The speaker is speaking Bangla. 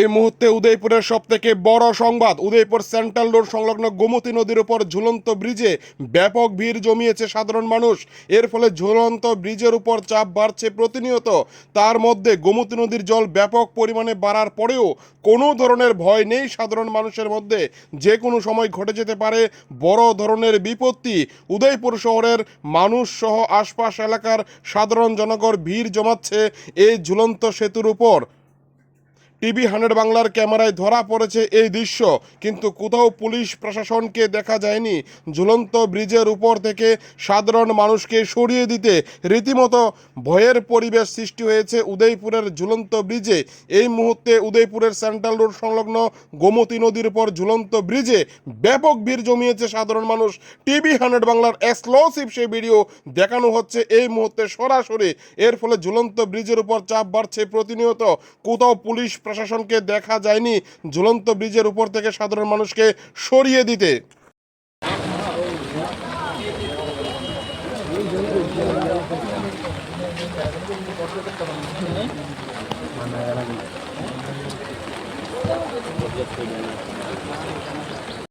এই মুহূর্তে উদয়পুরের সব থেকে বড় সংবাদ, উদয়পুর সেন্ট্রাল রোড সংলগ্ন গোমতী নদীর উপর ঝুলন্ত ব্রিজে ব্যাপক ভিড় জমিয়েছে সাধারণ মানুষ। এর ফলে ঝুলন্ত ব্রিজের উপর চাপ বাড়ছে প্রতিনিয়ত। তার মধ্যে গোমতী নদীর জল ব্যাপক পরিমাণে বাড়ার পরেও কোনো ধরনের ভয় নেই সাধারণ মানুষের মধ্যে। যে কোনো সময় ঘটে যেতে পারে বড় ধরনের বিপত্তি। উদয়পুর শহরের মানুষ সহ আশপাশ এলাকার সাধারণ জনগণ ভিড় জমাচ্ছে এই ঝুলন্ত সেতুর উপর। টিভি হান্ড্রেড বাংলার ক্যামেরায় ধরা পড়েছে এই দৃশ্য। কিন্তু কোথাও পুলিশ প্রশাসনকে দেখা যায়নি। ঝুলন্ত ব্রিজের উপর থেকে সাধারণ মানুষকে সরিয়ে দিতে রীতিমতো ভয়ের পরিবেশ সৃষ্টি হয়েছে উদয়পুরের ঝুলন্ত ব্রিজে। এই মুহূর্তে উদয়পুরের সেন্ট্রাল রোড সংলগ্ন গোমতী নদীর উপর ঝুলন্ত ব্রিজে ব্যাপক ভিড় জমিয়েছে সাধারণ মানুষ। টিভি হান্ড্রেড বাংলার এক্সক্লুসিভ সেই ভিডিও দেখানো হচ্ছে এই মুহূর্তে সরাসরি। এর ফলে ঝুলন্ত ব্রিজের উপর চাপ বাড়ছে প্রতিনিয়ত। কোথাও পুলিশ প্রশাসনকে দেখা যায়নি ঝুলন্ত ব্রিজের উপর থেকে সাধারণ মানুষকে সরিয়ে দিতে।